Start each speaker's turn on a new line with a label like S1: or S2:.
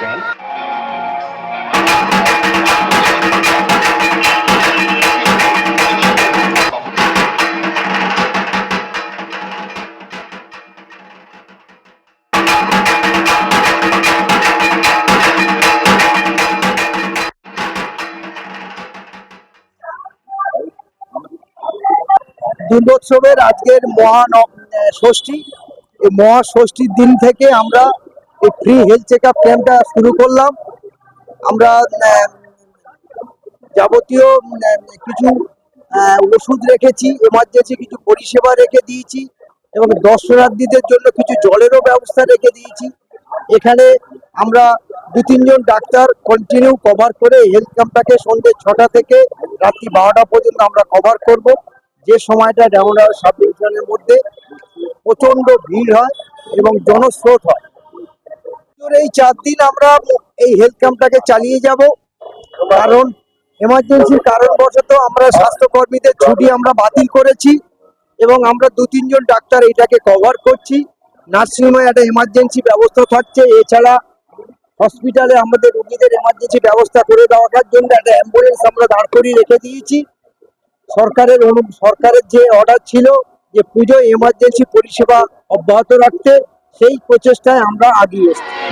S1: one.
S2: দুর্গোৎসবের আজকের মহান ষষ্ঠী এই মহা ষষ্ঠীর দিন থেকে আমরা এই ফ্রি হেলথ চেক আপ ক্যাম্পটা শুরু করলাম। আমরা যাবতীয় কিছু ওষুধ রেখেছি এমার্জেন্সি কিছু পরিষেবা রেখে দিয়েছি এবং দর্শনার্থীদের জন্য কিছু জলেরও ব্যবস্থা রেখে দিয়েছি। এখানে আমরা দু তিনজন ডাক্তার কন্টিনিউ কভার করে হেলথ ক্যাম্পটাকে সন্ধ্যে ছটা থেকে রাত্রি বারোটা পর্যন্ত আমরা কভার করব। যে সময়টা ডেমোনার সাব মধ্যে প্রচণ্ড ভিড় হয় এবং জনস্রোত হয়। তোর এই চার দিন আমরা এই হেলথ ক্যাম্পটাকে চালিয়ে যাব। কারণ এমার্জেন্সির কারণবশত আমরা স্বাস্থ্যকর্মীদের ছুটি আমরা বাতিল করেছি এবং আমরা দু তিনজন ডাক্তার এটাকে কভার করছি। নার্সিংহোমে একটা এমার্জেন্সি ব্যবস্থা থাকছে। এছাড়া হসপিটালে আমাদের রোগীদের এমার্জেন্সি ব্যবস্থা করে দেওয়ার জন্য একটা অ্যাম্বুলেন্স আমরা দাঁড় করিয়ে রেখে দিয়েছি। সরকারের অনু, সরকারের যে অর্ডার ছিল যে পুজো এমার্জেন্সি পরিষেবা অব্যাহত রাখতে সেই প্রচেষ্টায় আমরা আগিয়ে এসেছি